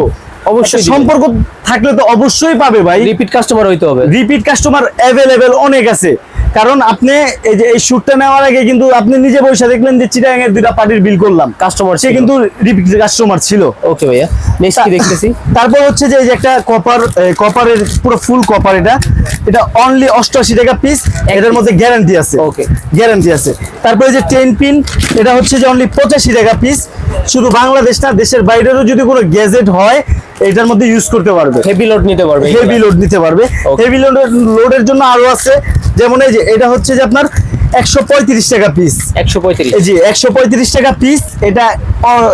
অবশ্যই সম্পর্ক থাকলে তো অবশ্যই পাবে ভাই। রিপিট কাস্টমার হইতে হবে। রিপিট কাস্টমার অ্যাভেলেবেল অনেক আছে। কারণ আপনি এই যে এই শুটটা নেওয়ার আগে কিন্তু আপনি নিজে বসে দেখলেন যে চিটাং এর দুইটা পার্টির বিল করলাম। কাস্টমার সে কিন্তু রিপিট কাস্টমার ছিল। ওকে ভাইয়া নেক্সট কি দেখতেছি? তারপর হচ্ছে যে এই যে একটা কপার কপারের পুরো ফুল কপার এটা। এটা অনলি অষ্টআশি টাকা পিস এটার মধ্যে গ্যারান্টি আছে। Okay. গ্যারান্টি আছে। তারপরে যে টেন পিন এটা হচ্ছে যে অনলি পঁচাশি টাকা পিস শুধু বাংলাদেশ না দেশের বাইরেরও যদি কোনো গ্যাজেট হয় এটার মধ্যে ইউজ করতে পারবে। হেভি লোড নিতে পারবে হেভি লোড নিতে পারবে. হেভি লোডের লোডের জন্য আরও আছে যেমন এই যে এটা হচ্ছে যে আপনার একশো পঁয়ত্রিশ টাকা পিস একশো পঁয়ত্রিশ। এই যে একশো পঁয়ত্রিশ টাকা পিস এটা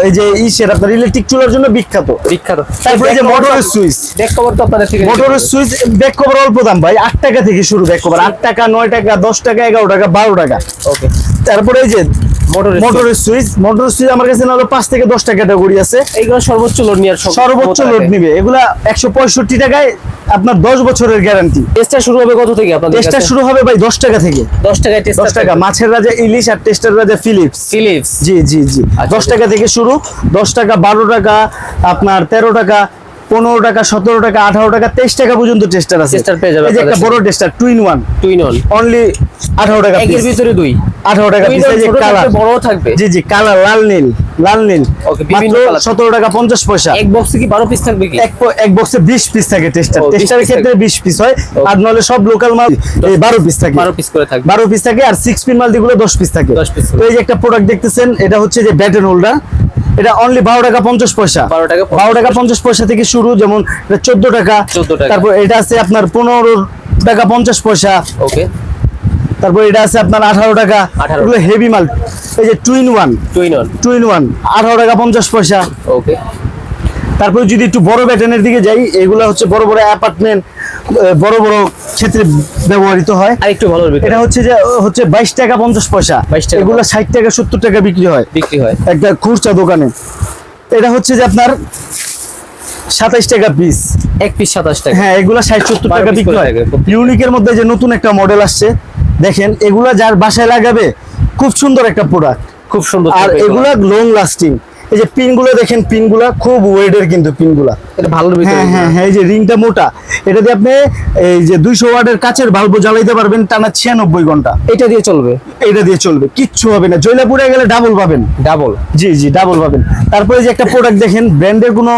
এই যে ইসের আপনার ইলেকট্রিক চুলার জন্য বিখ্যাত। বিখ্যাত। তারপরে যে মোটরের সুইচ ব্যাক কভার তো আপনাদের থেকে মোটরের সুইচ ব্যাক কভার অল্প দাম ভাই আট টাকা থেকে শুরু ব্যাক কভার আট টাকা নয় টাকা দশ টাকা এগারো টাকা বারো টাকা। ওকে তারপরে এই যে মোটরের মোটরের সুইচ মোটরের সুইচ আমার কাছে নাহলে পাঁচ থেকে দশ টাকা ক্যাটাগরি আছে। এইগুলো সর্বোচ্চ লোড নেওয়ার সর্বোচ্চ লোড। নিবে। এগুলা একশো পঁয়ষট্টি টাকায় আপনার দশ বছরের গ্যারান্টি টেস্টটা শুরু হবে কত থেকে আপনাদের টেস্টটা শুরু হবে ভাই দশ টাকা থেকে। দশ টাকায় টেস্ট দশ টাকা মাছের রাজা ইলিশ আর টেস্টের রাজা ফিলিপস। ফিলিপস। জি জি জি। আচ্ছা, দশ টাকা থেকে শুরু দশ টাকা বারো টাকা আপনার তেরো টাকা পনেরো টাকা সতেরো টাকা আঠারো টাকা তেইশ টাকা পর্যন্ত টেস্টার আছে। একটা বড় tester twin one twin on only আঠারো টাকা piece। ভিতরে দুই। আঠারো টাকা এই যে কালার বড়ও থাকবে। জি জি কালার লাল নীল লাল নীল। Okay, বিভিন্ন colour। সতেরো টাকা পঞ্চাশ পয়সা। এক বক্সে কি বারো পিস থাকবে কি? এক এক বক্সে বিশ পিস থাকে টেস্টার 20 টেস্টারের ক্ষেত্রে। বিশ পিস হয়। আর নলে সব লোকাল মাল এই বারো পিস থাকে। বারো পিস করে থাকে বারো পিস থাকে আর সিক্স পিন মালগুলো দশ পিস থাকে। 10 piece তো এই যে একটা প্রোডাক্ট দেখতেছেন এটা হচ্ছে যে ব্যাটেন হোল্ডার এটা অনলি বারো টাকা পঞ্চাশ পয়সা। 12 টাকা বারো টাকা পঞ্চাশ পয়সা থেকে শুরু যেমন চোদ্দ টাকা। 14 টাকা। তারপর এটা আছে আপনার পনেরো টাকা পঞ্চাশ পয়সা। ওকে তারপর এটা আছে আপনার আঠারো টাকা। 18 এগুলো হেভি মাল। এই যে twin one twin on twin one আঠারো টাকা পঞ্চাশ পয়সা। ওকে তারপরে যদি একটু বড় ব্যাটেনের দিকে যাই এগুলো হচ্ছে বড় বড় অ্যাপার্টমেন্ট বড় বড় ক্ষেত্রে ব্যবহৃত হয়। আর একটু ভিতরে এটা হচ্ছে যে হচ্ছে বাইশ টাকা পঞ্চাশ পয়সা। 22 টাকা এগুলো ষাট টাকা সত্তর টাকা বিক্রি হয়। বিক্রি হয়। একটা খুচরা দোকানে। এটা হচ্ছে যে আপনার সাতাইশ টাকা পিস এক পিস সাতাশ টাকা। হ্যাঁ এগুলা ষাট সত্তর টাকা বিক্রি করে হয়। ইউনিকের মধ্যে যে নতুন একটা মডেল আসছে দেখেন এগুলা যার বাসায় লাগাবে খুব সুন্দর একটা প্রোডাক্ট খুব সুন্দর আর এগুলা। লং লাস্টিং এই যে পিনগুলো দেখেন পিনগুলা খুব ওয়েটের কিন্তু পিনগুলা। এটা ভালো হ্যাঁ হ্যাঁ হ্যাঁ এই যে রিংটা মোটা। এটা দিয়ে আপনি এই যে দুইশো ওয়াটের কাছের বাল্ব জ্বালাইতে পারবেন টানা ছিয়ানব্বই ঘণ্টা। এটা দিয়ে চলবে? এটা দিয়ে চলবে কিচ্ছু হবে না। জৈলাপুরে গেলে ডাবল পাবেন। ডাবল জি জি ডাবল পাবেন। তারপরে যে একটা প্রোডাক্ট দেখেন ব্র্যান্ডের কোনো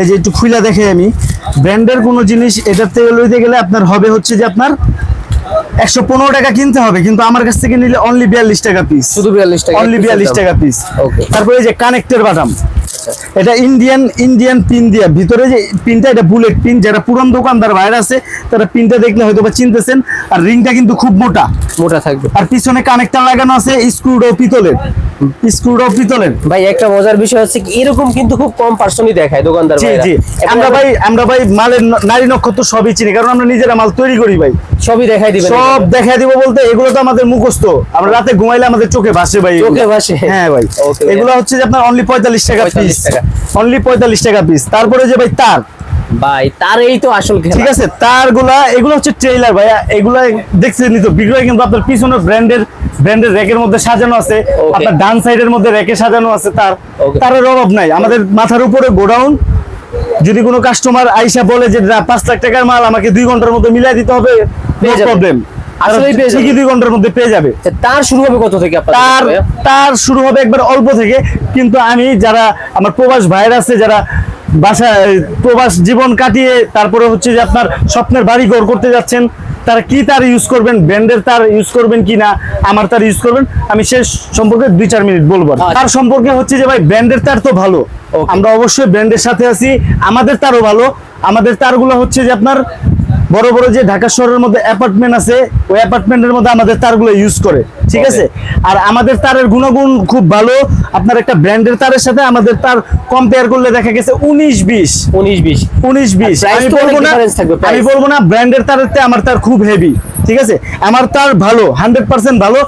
এই যে একটু খুইলা দেখে আমি। ব্র্যান্ডের কোনো জিনিস এটার থেকে লইতে গেলে আপনার হবে হচ্ছে যে আপনার একশো পনেরো টাকা কিনতে হবে কিন্তু আমার কাছ থেকে নিলে অনলি বিয়াল্লিশ টাকা পিস শুধু বিয়াল্লিশ টাকা অনলি বিয়াল্লিশ টাকা পিস. তারপরে এই যে কানেক্টের বাটাম এটা ইন্ডিয়ান ইন্ডিয়ান পিন দিয়া। ভিতরে যে পিনটা এটা বুলেট পিন যারা পুরান দোকানদার বাইরে আছে তারা পিনটা দেখলে হয়তো বা চিনতেছেন। আর রিংটা কিন্তু খুব মোটা। মোটা থাকবে। আর পিছনে কানেক্টার লাগানো আছে স্ক্রুডও পিতলের। স্ক্রুডও পিতলের। ভাই একটা মজার বিষয় হচ্ছে এরকম কিন্তু খুব কম পার্সনই দেখায় দোকানদার জি জি। আমরা ভাই আমরা ভাই মালের নারী নক্ষত্র সবই চিনি কারণ আমরা নিজেরা মাল তৈরি করি ভাই। সবই দেখাই দিবেন সব দেখা দিব বলতে এগুলো তো আমাদের মুখস্থ। আমরা রাতে ঘুমাইলে আমাদের চোখে ভাসে ভাই। চোখে ভাসে? হ্যাঁ ভাই। এগুলো হচ্ছে যে আপনার অনলি পঁয়তাল্লিশ টাকা 45 টাকা। অনলি পঁয়তাল্লিশ টাকা পিস তারপরে যে ভাই তার। ভাই তার এই তো আসল খেলা। ঠিক আছে এগুলো হচ্ছে ভাইয়া। এগুলা দেখছেন তো কিন্তু আপনার পিছনে ব্র্যান্ডের ব্র্যান্ডের র্যাকের মধ্যে সাজানো আছে। আপনার ডান সাইডের মধ্যে র্যাকে সাজানো আছে তার. তারের অভাব নাই। আমাদের মাথার উপরে গোডাউন। যদি কোনো কাস্টমার আইসা বলে যে পাঁচ লাখ টাকার মাল আমাকে দুই ঘণ্টার মধ্যে মিলাই দিতে হবে যাবে। প্রবলেম ঠিকই দুই ঘণ্টার মধ্যে পেয়ে যাবে তার শুরু হবে কত থেকে তার তার শুরু হবে একবার অল্প থেকে কিন্তু আমি যারা আমার প্রবাস ভাইয়ের আছে যারা বাসা প্রবাস জীবন কাটিয়ে তারপরে হচ্ছে যে আপনার স্বপ্নের বাড়ি ঘর করতে যাচ্ছেন তারা কি তার ইউজ করবেন ব্র্যান্ডের তার ইউজ করবেন কি না আমার তার ইউজ করবেন আমি সে সম্পর্কে দুই চার মিনিট বলব। আচ্ছা। তার সম্পর্কে হচ্ছে যে ভাই ব্র্যান্ডের তার তো ভালো আমরা অবশ্যই ব্র্যান্ডের সাথে আছি আমাদের তারও ভালো আমাদের তারগুলো হচ্ছে যে আপনার বড় বড় যে ঢাকা শহরের মধ্যে অ্যাপার্টমেন্ট আছে ওই অ্যাপার্টমেন্টের মধ্যে আমাদের তারগুলো ইউজ করে ঠিক আছে? আর আমাদের তারের গুণগুণ খুব ভালো আপনার একটা ব্র্যান্ডের তারের সাথে আমাদের তার কম্পেয়ার করলে দেখা গেছে উনিশ বিশ। উনিশ বিশ। উনিশ বিশ। আমি বলব না। আমি বলব না ব্র্যান্ডের তারের আমার তার খুব হেভি ঠিক আছে? আমার তার ভালো হান্ড্রেড পার্সেন্ট ভালো।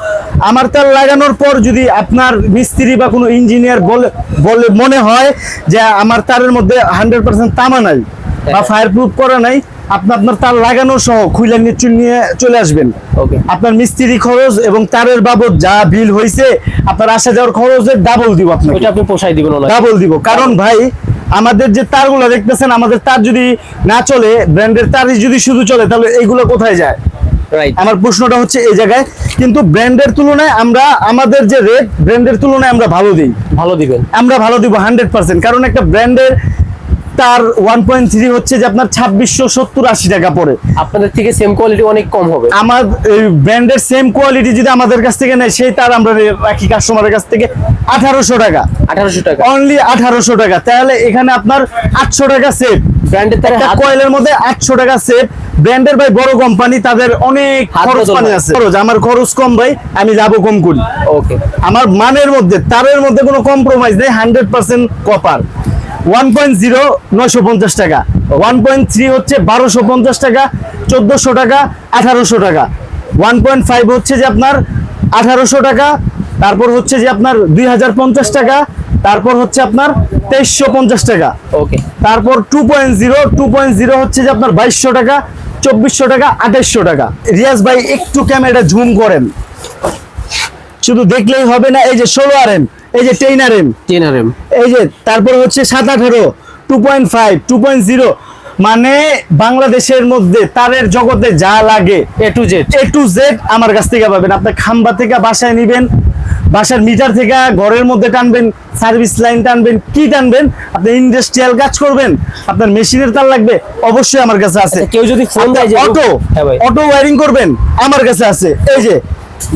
আমার তার লাগানোর পর যদি আপনার মিস্ত্রি বা কোনো ইঞ্জিনিয়ার বলে বলে মনে হয় যে আমার তারের মধ্যে হান্ড্রেড পার্সেন্ট তামা নাই বা হ্যাঁ। ফায়ার প্রুফ করা নাই আপনি আপনার তার লাগানো সহ খুলে নিয়ে চুল নিয়ে চলে আসবেন। ওকে আপনার মিস্ত্রি খরচ এবং তারের বাবদ যা বিল হয়েছে আপনার আসা যাওয়ার খরচের ডাবল দিব আপনাকে। ওইটা আপনি পোষাই দিবেন ডাবল দিব। কারণ ভাই আমাদের যে তারগুলো দেখতেছেন আমাদের তার যদি না চলে ব্র্যান্ডের তারই যদি শুধু চলে তাহলে এইগুলো কোথায় যায়? রাইট আমার প্রশ্নটা হচ্ছে এই জায়গায় কিন্তু ব্র্যান্ডের তুলনায় আমরা আমাদের যে রেট ব্র্যান্ডের তুলনায় আমরা ভালো দিই। ভালো দিবেন। আমরা ভালো দিব হান্ড্রেড পার্সেন্ট কারণ একটা ব্র্যান্ডের তার ওয়ান পয়েন্ট থ্রি হচ্ছে যে আপনার ছাব্বিশশো সত্তর আশি টাকা পড়ে। আপনাদের থেকে সেম কোয়ালিটি অনেক কম হবে। আমার ব্র্যান্ডের সেম কোয়ালিটি যদি আমাদের কাছ থেকে নেয় সেই তার আমরা রাখি কাস্টমারের কাছ থেকে আঠারোশো টাকা। আঠারোশো টাকা। অনলি আঠারোশো টাকা। তাহলে এখানে আপনার আটশো টাকা সেভ ব্র্যান্ডের তারে একটা কয়েলের মধ্যে আটশো টাকা সেভ ব্র্যান্ডের ভাই বড় কোম্পানি তাদের অনেক খরচ পানি আছে। খরচ আমার খরচ কম ভাই আমি লাভও কম করি। ওকে আমার মানের মধ্যে তারের মধ্যে কোনো কম্প্রোমাইজ নেই hundred percent copper one point zero নয়শো পঞ্চাশ টাকা। ওয়ান পয়েন্ট থ্রি হচ্ছে বারোশো পঞ্চাশ টাকা চোদ্দোশো টাকা আঠারোশো টাকা। ওয়ান পয়েন্ট ফাইভ হচ্ছে যে আপনার আঠারোশো টাকা তারপর হচ্ছে যে আপনার দুই হাজার পঞ্চাশ টাকা তারপর হচ্ছে আপনার তেইশশো পঞ্চাশ টাকা। ওকে তারপর two point zero two point zero হচ্ছে যে আপনার বাইশশো টাকা চব্বিশশো টাকা আঠাইশশো টাকা। রিয়াজ ভাই একটু ক্যামেরা ঝুম করেন। শুধু দেখলেই হবে না এই যে ষোলো আর এম এই যে ten R M ten R M এই যে তারপর হচ্ছে সাত আঠারো two point five two point zero মানে বাংলাদেশের মধ্যে তারের জগতে যা লাগে A to Z A to Z আমার কাছ থেকে পাবেন। আপনি খাম্বা থেকে বাসায় নিবেন বাসার মিটার থেকে ঘরের মধ্যে টানবেন সার্ভিস লাইন টানবেন কি টানবেন? আপনি ইন্ডাস্ট্রিয়াল কাজ করবেন আপনার মেশিনের তার লাগবে অবশ্যই আমার কাছে আছে। আচ্ছা, কেউ যদি ফোন দেয় অটো অটো ওয়ারিং করবেন আমার কাছে আছে। এই যে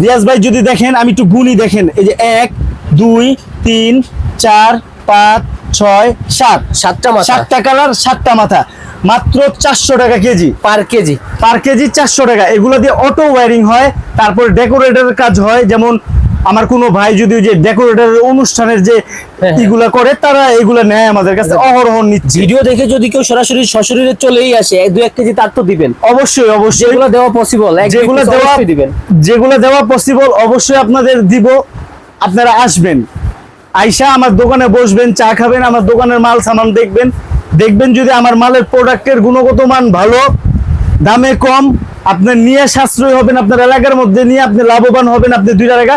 রিয়াজ ভাই যদি দেখেন আমি একটু গুনি দেখেন। এই যে এক দুই তিন চার পাঁচ ছয় সাত। সাতটা মাথা। সাতটা কালার সাতটা মাথা। মাত্র চারশো টাকা KG. Per KG. Per KG চারশো টাকা। এগুলো দিয়ে অটো ওয়ারিং হয় তারপর ডেকোরেটরের কাজ হয়। যেমন আমার কোনো ভাই যদি যে ডেকোরেটরের অনুষ্ঠানের যে হ্যাঁ। এগুলা করে তারা এগুলা নেয় আমাদের কাছে অহরহ নিচ্ছে। ভিডিও দেখে যদি কেউ সরাসরি সশরীরে চলেই আসে এক দু এক কেজি তার তো দিবেন। অবশ্যই অবশ্যই। এগুলো দেওয়া পসিবল যেগুলো দেওয়া দিবেন। যেগুলো দেওয়া পসিবল অবশ্যই আপনাদের দিব। আপনারা আসবেন। আইসা আমার দোকানে বসবেন চা খাবেন আমার দোকানের মাল সামান দেখবেন। দেখবেন যদি আমার মালের প্রোডাক্টের গুণগত মান ভালো দামে কম আপনার নিয়ে সাশ্রয় হবেন আপনার এলাকার মধ্যে নিয়ে আপনি লাভবান হবেন আপনি দুই টাকা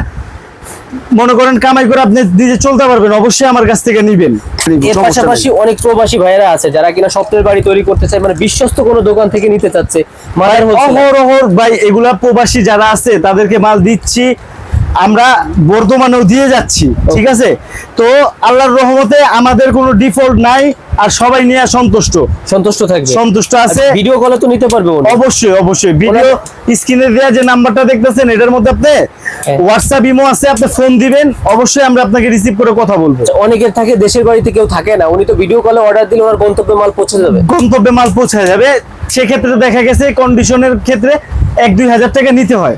মনে করেন কামাই করে আপনি নিজে চলতে পারবেন অবশ্যই আমার কাছ থেকে নিবেন। এর পাশাপাশি অনেক প্রবাসী ভাইয়েরা আছে যারা কিনা স্বপ্নের বাড়ি তৈরি করতে চায় মানে বিশ্বস্ত কোনো দোকান থেকে নিতে চাচ্ছে। মায়ের হচ্ছে অহরহর ভাই এগুলা প্রবাসী যারা আছে তাদেরকে মাল দিচ্ছি। আমরা বর্ধমানেও দিয়ে যাচ্ছি ঠিক আছে? তো আল্লাহর রহমতে আমাদের কোনো ডিফল্ট নাই। আর সবাই নিয়ে সন্তুষ্ট। সন্তুষ্ট থাকবে। সন্তুষ্ট আছে? ভিডিও কলে তো নিতে পারবে অবশ্যই অবশ্যই। ভিডিও স্ক্রিনে দেওয়া যে নাম্বারটা দেখতেছেন এটার মধ্যে আপনি হ্যাঁ। হোয়াটসঅ্যাপ ইমো আছে আপনি ফোন দিবেন অবশ্যই আমরা আপনাকে রিসিভ করে কথা বলব। আচ্ছা, অনেকের থাকে দেশের বাড়িতে কেউ থাকে না উনি তো ভিডিও কলে অর্ডার দিলে ওনার গন্তব্যে মাল পৌঁছে যাবে। গন্তব্যে মাল পৌঁছে যাবে। সেক্ষেত্রে দেখা গেছে কন্ডিশনের ক্ষেত্রে এক দুই হাজার টাকা নিতে হয়।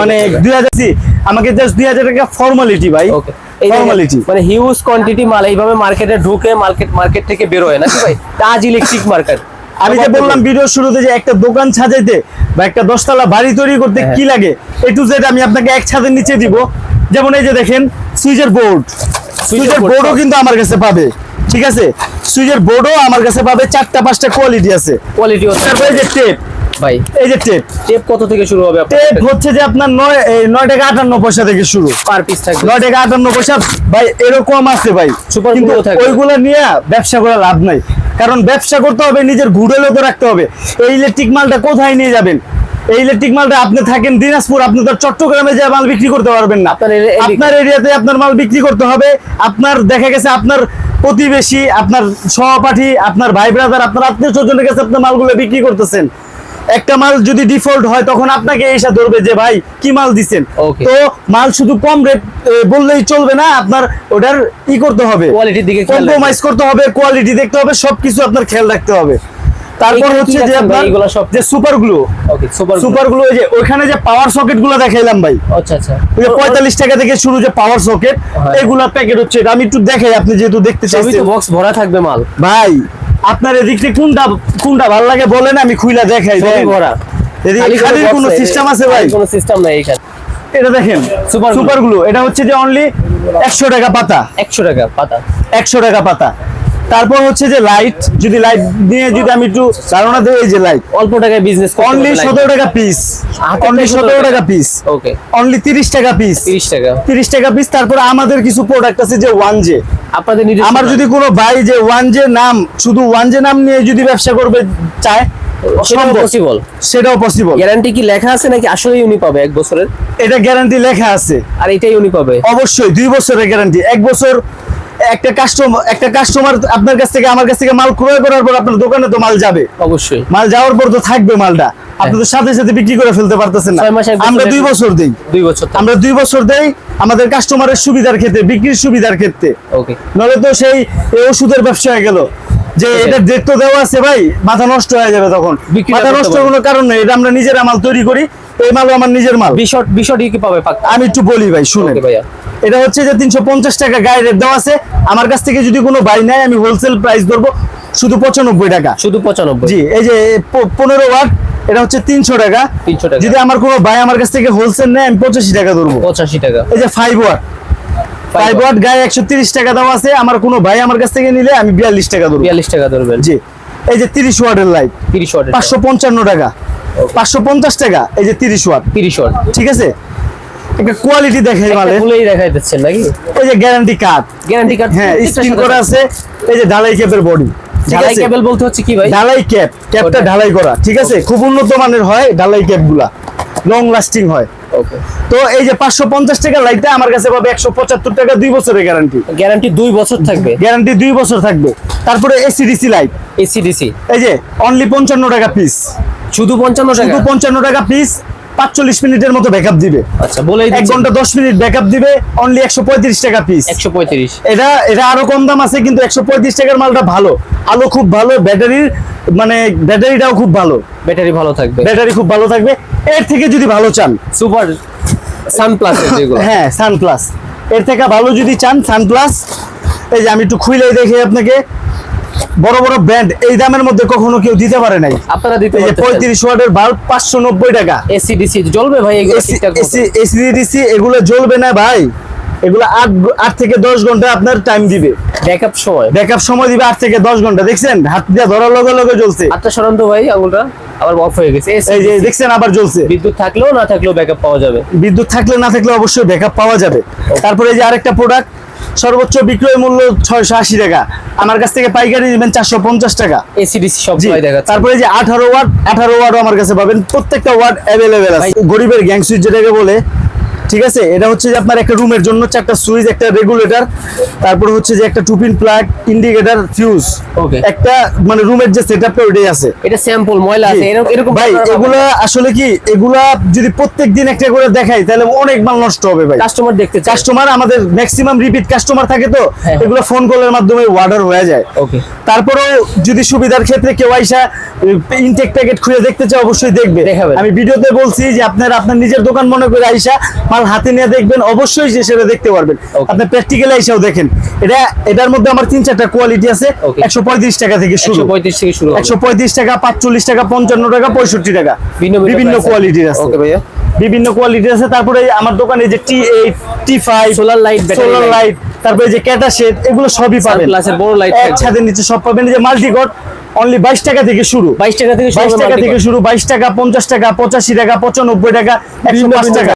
মানে দুই হাজার আমাকে জাস্ট দুই হাজার টাকা ফর্মালিটি ভাই। ওকে ফর্মালিটি মানে হিউজ কোয়ান্টিটি মাল এইভাবে মার্কেটে ঢুকে মার্কেট মার্কেট থেকে বেরোয় নাকি ভাই? তাজ ইলেকট্রিক মার্কেট আমি যে বললাম ভিডিও শুরুতে যে একটা দোকান সাজাইতে বা একটা দশতলা বাড়ি তৈরি করতে হ্যাঁ। কি লাগে এ টু জেড আমি আপনাকে এক ছাদের নিচে দিব। যেমন এই যে দেখেন সুইচের বোর্ড সুইচের বোর্ডও কিন্তু আমার কাছে পাবে ঠিক আছে? সুইচের বোর্ডও আমার কাছে পাবে চারটা পাঁচটা কোয়ালিটি আছে। কোয়ালিটি তারপরে যে টেপ ভাই। এই যে টেপ টেপ কত থেকে শুরু হবে টেপ হচ্ছে যে আপনার নয় নয় টাকা আটান্ন পয়সা থেকে শুরু। পার পিস থাকবে। নয় টাকা আটান্ন পয়সা ভাই এরকম আছে ভাই। কিন্তু ওইগুলো নিয়ে ব্যবসা করে লাভ নাই। কারণ ব্যবসা করতে হবে নিজের ঘুডেলও তো রাখতে হবে। এই ইলেকট্রিক মালটা কোথায় নিয়ে যাবেন? এই ইলেকট্রিক মালটা আপনি থাকেন দিনাজপুর আপনি তো চট্টগ্রামে যে মাল বিক্রি করতে পারবেন না। আপনার এরিয়াতে আপনার মাল বিক্রি করতে হবে। আপনার দেখা গেছে আপনার প্রতিবেশী আপনার সহপাঠী আপনার ভাই ব্রাদার আপনার আত্মীয় স্বজনের কাছে আপনার মালগুলো বিক্রি করতেছেন। একটা মাল যদি ডিফল্ট হয় তখন আপনাকে এসে ধরবে যে ভাই কি মাল Okay. তো মাল শুধু কম রেট বললেই চলবে না আপনার ওটার ই করতে হবে। কোয়ালিটির দিকে কম্প্রোমাইজ করতে হবে কোয়ালিটি দেখতে হবে সবকিছু আপনার খেয়াল রাখতে হবে। তারপর হচ্ছে যে আপনার? যে super glue okay super glue যে ওইখানে যে পাওয়ার সকেটগুলো দেখাইলাম ভাই। আচ্ছা আচ্ছা। ওই যে পঁয়তাল্লিশ টাকা থেকে শুরু যে পাওয়ার সকেট। এগুলা প্যাকেট হচ্ছে এটা। আমি একটু দেখাই আপনি যেহেতু দেখতে চাইছেন। বক্স ভরা থাকবে মাল। ভাই আপনার এদিক থেকে কোনটা কোনটা ভালো লাগে বলেন আমি খুইলা দেখাই। ভরা। এদিকে খালি খালির কোনো সিস্টেম আছে ভাই? কোন কোনো সিস্টেম নাই এখানে এটা দেখেন সুপার সুপার গ্লু এটা হচ্ছে যে অনলি একশো টাকা পাতা। একশো টাকা পাতা। একশো টাকা পাতা। তারপর হচ্ছে যে লাইট যদি লাইট নিয়ে যদি আমি একটু ধারণা দিই এই যে লাইট অল্প টাকায় বিজনেস অনলি সতেরো টাকা পিস অনলি টাকা সতেরো টাকা পিস ওকে অনলি তিরিশ টাকা পিস তিরিশ টাকা। তিরিশ টাকা পিস তারপর আমাদের কিছু প্রোডাক্ট আছে যে ওয়ান জে আপনাদের নিজস্ব আমার যদি কোনো ভাই যে ওয়ান জে নাম শুধু ওয়ান জে নাম নিয়ে যদি ব্যবসা করবে চায় সম্ভব। পসিবল সেটাও পসিবল গ্যারান্টি কি লেখা আছে নাকি আসলেই উনি পাবে এক বছরের? এটা গ্যারান্টি লেখা আছে। আর এটাই উনি পাবে। অবশ্যই দুই বছরের গ্যারান্টি এক বছর একটা কাস্টমার একটা কাস্টমার আপনার কাছ থেকে আমার কাছ থেকে মাল ক্রয় করার পর আপনার দোকানে তো মাল যাবে। অবশ্যই। মাল যাওয়ার পর তো থাকবে মালটা। আপনি তো সাথে সাথে বিক্রি করে ফেলতে পারতেছেন না। আমরা দুই বছর। দেই। দুই বছর আমরা দুই বছর দেই আমাদের কাস্টমারের সুবিধার ক্ষেত্রে বিক্রির সুবিধার ক্ষেত্রে। ওকে নলে তো সেই ওষুধের ব্যবসা হয়ে গেল। যে এটা ডেট তো দেওয়া আছে ভাই মাথা নষ্ট হয়ে যাবে তখন। মাথা নষ্ট। কোনো কারণ নেই। এটা আমরা নিজেরা মাল তৈরি করি। এই মালও আমার নিজের মাল। বিশট বিশট কি পাবে আমি একটু বলি ভাই শুনেন। ওকে ভাইয়া। এটা হচ্ছে যে তিনশো পঞ্চাশ টাকা গায়ে রেট দেওয়া আছে। আমার কাছ থেকে যদি কোনো বাই নেয় আমি হোলসেল প্রাইস ধরবো। শুধু পঁচানব্বই টাকা। শুধু পঁচানব্বই। জি এই যে পনেরো ওয়াট এটা হচ্ছে তিনশো টাকা। তিনশো টাকা। যদি আমার কোনো ভাই আমার কাছ থেকে হোলসেল নেয় আমি পঁচাশি টাকা ধরবো। পঁচাশি টাকা। এই যে ফাইভ ওয়াট ফাইভ ওয়াট গায়ে একশো তিরিশ টাকা দেওয়া আছে। আমার কোনো ভাই আমার কাছ থেকে নিলে আমি বিয়াল্লিশ টাকা ধরবো। বিয়াল্লিশ টাকা ধরবেন। জি এই যে তিরিশ ওয়াটের লাইট তিরিশ ওয়াট পাঁচশো পঞ্চান্ন টাকা। পাঁচশো পঞ্চাশ টাকা এই যে তিরিশ ওয়াট। তিরিশ ওয়াট। ঠিক আছে? একটা কোয়ালিটি দেখে মালে। ভুলেই দেখাই দিচ্ছেন নাকি? এই যে গ্যারান্টি কার্ড গ্যারান্টি কার্ড হ্যাঁ স্ক্রিন করা আছে। এই যে ঢালাই ক্যাপের বডি ঢালাই কেবল বলতে হচ্ছে কি ভাই? ঢালাই ক্যাপ ক্যাপটা ঢালাই করা। ঠিক আছে? খুব উন্নত মানের হয় ঢালাই ক্যাপগুলা লং লাস্টিং হয় তো এই যে পাঁচশো পঞ্চাশ টাকা লাইটটা আমার কাছে পাবে একশো পঁচাত্তর টাকা দুই বছরের গ্যারান্টি গ্যারান্টি দুই বছর থাকবে। গ্যারান্টি দুই বছর থাকবে। তারপরে এসিডিসি লাইট এসিডিসি এই যে অনলি পঞ্চান্ন টাকা পিস শুধু পঞ্চান্ন টাকা। শুধু পঞ্চান্ন টাকা পিস পাঁচচল্লিশ মিনিটের মতো ব্যাকআপ দিবে। আচ্ছা বলেই এক ঘণ্টা দশ মিনিট ব্যাকআপ দিবে অনলি একশো পঁয়ত্রিশ টাকা পিস একশো পঁয়ত্রিশ। এটা এটা আরও কম দাম আছে কিন্তু একশো পঁয়ত্রিশ টাকার মালটা ভালো। আলো খুব ভালো ব্যাটারির মানে ব্যাটারিটাও খুব ভালো। ব্যাটারি ভালো থাকবে। ব্যাটারি খুব ভালো থাকবে। এর থেকে যদি ভালো চান সুপার সানপ্লাস যেগুলো। হ্যাঁ সানপ্লাস। এর থেকে ভালো যদি চান সানপ্লাস। এই যে আমি একটু খুইলে দেখি আপনাকে। বড় বড় ব্র্যান্ড এই দামের মধ্যে কখনো কেউ দিতে পারে নাই। আপনারা দিতে যে পঁয়ত্রিশ ওয়াটের বাল্ব পাঁচশো নব্বই টাকা। এসিডিসি জ্বলবে ভাই এগুলো ঠিকঠাক মতো? এসিডিসি এগুলো জ্বলবে না ভাই। এগুলো আট আট থেকে দশ ঘণ্টা আপনার টাইম দিবে। ব্যাকআপ সময়? ব্যাকআপ সময় দিবে আট থেকে দশ ঘণ্টা। দেখছেন? হাত দিয়ে ধরার লগে লগে জ্বলছে। আটটা সরান্ত ভাই আঙুলটা আবার অফ হয়ে গেছে। এই যে দেখছেন আবার জ্বলছে। বিদ্যুৎ থাকলেও না থাকলেও ব্যাকআপ পাওয়া যাবে। বিদ্যুৎ থাকলে না থাকলে অবশ্যই ব্যাকআপ পাওয়া যাবে। তারপরে এই যে আরেকটা প্রোডাক্ট সর্বোচ্চ বিক্রয় মূল্য ছয়শো আশি টাকা। আমার কাছ থেকে পাইকারি নেবেন চারশো পঞ্চাশ টাকা। এসিডিসি সব তারপরে যে আঠারো ওয়ার্ড আঠারো ওয়ার্ড আমার কাছে পাবেন। প্রত্যেকটা ওয়ার্ড অ্যাভেলেবেল আছে। গরিবের গ্যাং সুইচ যেটাকে বলে ঠিক আছে? এটা হচ্ছে যে আপনার একটা রুমের জন্য চারটা সুইচ একটা রেগুলেটর তারপরে হচ্ছে যে একটা টুপিন প্লাগ ইন্ডিকেটর ফিউজ. একটা মানে রুমের যে সেটআপটা ওইটাই আছে। এটা স্যাম্পল ময়লা আছে এরকম ভাই এগুলা আসলে কি এগুলা যদি প্রত্যেক দিন একটা করে দেখাই তাহলে অনেক মাল নষ্ট হবে ভাই। কাস্টমার দেখতে কাস্টমার আমাদের ম্যাক্সিমাম রিপিট কাস্টমার থাকে তো হ্যাঁ। এগুলো ফোন কলের মাধ্যমে অর্ডার হয়ে যায়। ওকে তারপরেও যদি সুবিধার ক্ষেত্রে কেউ আইসা ইনটেক প্যাকেট খুলে দেখতে চায় অবশ্যই দেখবে। আমি ভিডিওতে বলছি যে আপনার আপনার নিজের দোকান মনে করে আইসা মাল হাতে নিয়ে দেখবেন অবশ্যই যে সেটা দেখতে পারবেন। আপনি প্র্যাকটিক্যালি আইসাও দেখেন। এটা এটার মধ্যে আমার তিন চারটা কোয়ালিটি আছে. একশো পঁয়ত্রিশ টাকা থেকে শুরু। পঁয়ত্রিশ থেকে শুরু একশো পঁয়ত্রিশ টাকা পাঁচচল্লিশ টাকা পঞ্চান্ন টাকা পঁয়ষট্টি টাকা। ভিন্ন ভিন্ন বিভিন্ন। কোয়ালিটির আছে। ওকে ভাইয়া। বিভিন্ন কোয়ালিটির আছে। তারপরে আমার দোকানে যে T eight T five light, battery solar light তারপরে যে ক্যাটা শেড এগুলো সবই পাবেন। বড় লাইট এক ছাদের নিচে সব পাবেন। যে মাল্টিকট অনলি বাইশ টাকা থেকে শুরু। বাইশ টাকা থেকে বাইশ টাকা থেকে শুরু। বাইশ টাকা পঞ্চাশ টাকা পঁচাশি টাকা পঁচানব্বই টাকা একশো টাকা।